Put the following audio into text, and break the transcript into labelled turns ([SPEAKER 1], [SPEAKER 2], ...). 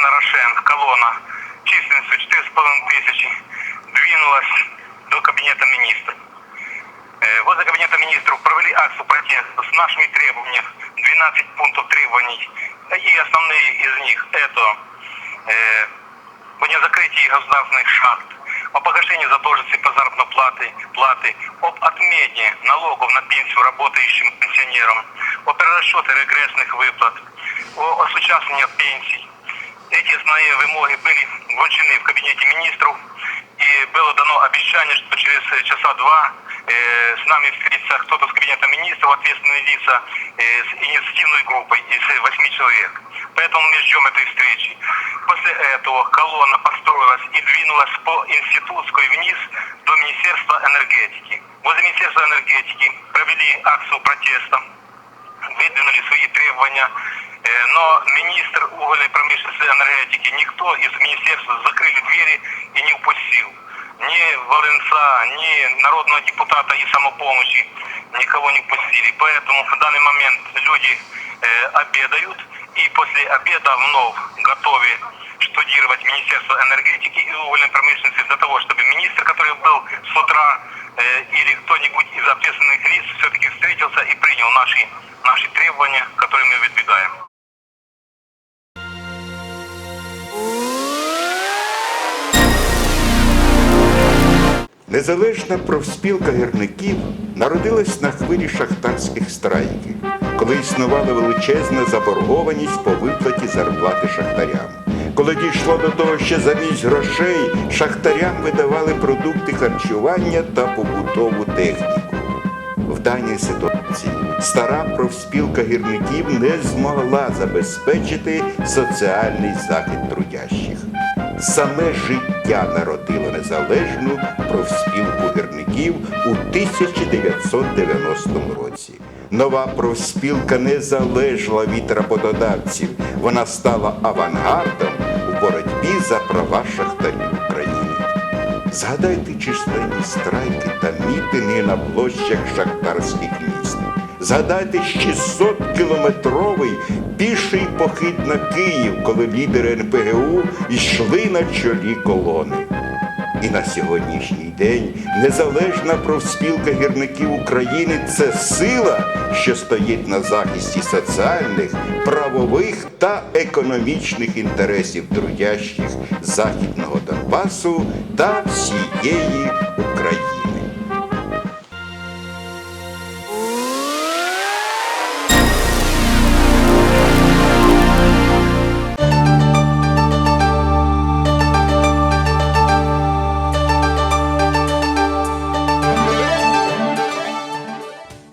[SPEAKER 1] района Рошен колонна численностью 4,5 тысячи двинулась до Кабинета министров. Э, Возле Кабинета министров провели акцию протеста с нашими требованиями, 12 пунктов требований. И основные из них это э, о незакрытии государственных шахт, о погашении задолженности по заработной платы, платы, об отмене налогов на пенсию работающим пенсионерам, о перерасчете регрессных выплат, о осучаснении пенсий. Эти основные вымоги были вручены в Кабинете министров, и было дано обещание, что через э, часа два э, с нами встретится кто-то с Кабинета министров, ответственные лица, э, с инициативной группой из э, восьми человек. Поэтому мы ждем этой встречи. После этого колонна построилась и двинулась по Институтской вниз до Министерства энергетики. Возле Министерства энергетики провели акцию протеста, выдвинули свои требования, но министр угольной промышленности и энергетики, никто из министерства закрыли двери и не упустил. Ни Волынца, ни народного депутата и самопомощи никого не пустили. Поэтому в данный момент люди обедают и после обеда вновь готовы штудировать Министерство энергетики и угольной промышленности для того, чтобы министр, который был с утра, э, или кто-нибудь из ответственных
[SPEAKER 2] Незалежна профспілка гірників народилась на хвилі шахтарських страйків, коли існувала величезна заборгованість по виплаті зарплати шахтарям. Коли дійшло до того, що замість грошей шахтарям видавали продукти харчування та побутову техніку. В даній ситуації стара профспілка гірників не змогла забезпечити соціальний захист трудящих. Саме життя народило незалежну профспілку гірників у 1990 році. Нова профспілка не залежала від роботодавців. Вона стала авангардом у боротьбі за права шахтарів України. Згадайте численні страйки та мітинги на площах шахтарських міст. Згадайте 600-кілометровий піший похід на Київ, коли лідери НПГУ йшли на чолі колони. І на сьогоднішній день незалежна профспілка гірників України це сила, що стоїть на захисті соціальних, правових та економічних інтересів трудящих Західного Донбасу та всієї